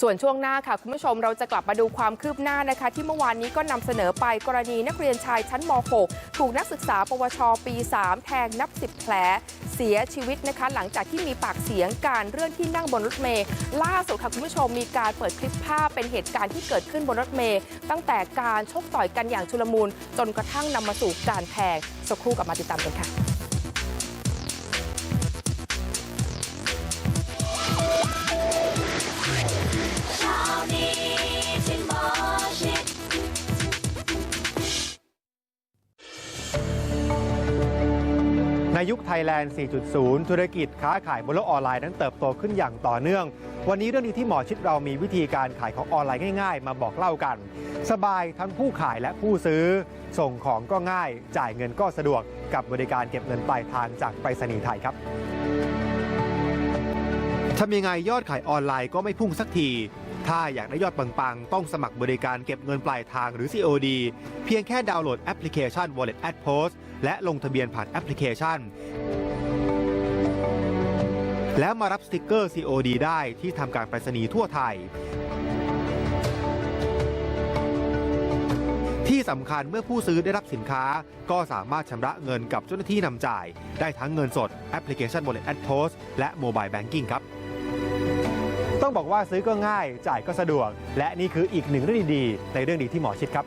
ส่วนช่วงหน้าค่ะ คุณผู้ชมเราจะกลับมาดูความคืบหน้านะคะ ที่เมื่อวานนี้ก็นำเสนอไปกรณีนักเรียนชายชั้นม .6 ถูกนักศึกษา ปวช ปี 3 แทงนับ 10 แผล เสียชีวิตนะคะ หลังจากที่มีปากเสียงการเรื่องที่นั่งบนรถเมล์ล่าสุดค่ะคุณผู้ชมมีการเปิดคลิปภาพเป็นเหตุการณ์ที่เกิดขึ้นบนรถเมล์ตั้งแต่การชกต่อยกันอย่างชุลมุนจนกระทั่งนำมาสู่การแทงสักครู่กลับมาติดตามกันค่ะ ยุคไทยแลนด์ 4.0 ธุรกิจค้าขายบนโลกออนไลน์นั้นเติบโตขึ้นอย่างต่อเนื่อง วันนี้เรื่องนี้ที่หมอชิดเรามีวิธีการขายของออนไลน์ง่ายๆ มาบอกเล่ากัน สบายทั้งผู้ขายและผู้ซื้อ ส่งของก็ง่าย จ่ายเงินก็สะดวก กับบริการเก็บเงินปลายทางจากไปรษณีย์ไทยครับทำยังไงยอดขายออนไลน์ก็ไม่พุ่งสักที ถ้าอยากได้ยอดปังๆ ต้องสมัครบริการเก็บเงินปลายทางหรือ COD เพียงแค่ดาวน์โหลดแอปพลิเคชัน Wallet at Post และลงทะเบียนผ่านแอปพลิเคชัน แล้วมารับสติกเกอร์ COD ได้ที่ทำการไปรษณีย์ทั่วไทย ที่สำคัญเมื่อผู้ซื้อได้รับสินค้า ก็สามารถชำระเงินกับเจ้าหน้าที่นำจ่าย ได้ทั้งเงินสดแอปพลิเคชัน Wallet at Post และ Mobile Banking ครับ ต้องบอกว่าซื้อก็ง่าย จ่ายก็สะดวก และนี่คืออีกหนึ่งเรื่องดีๆในเรื่องดีที่หมอชิดครับ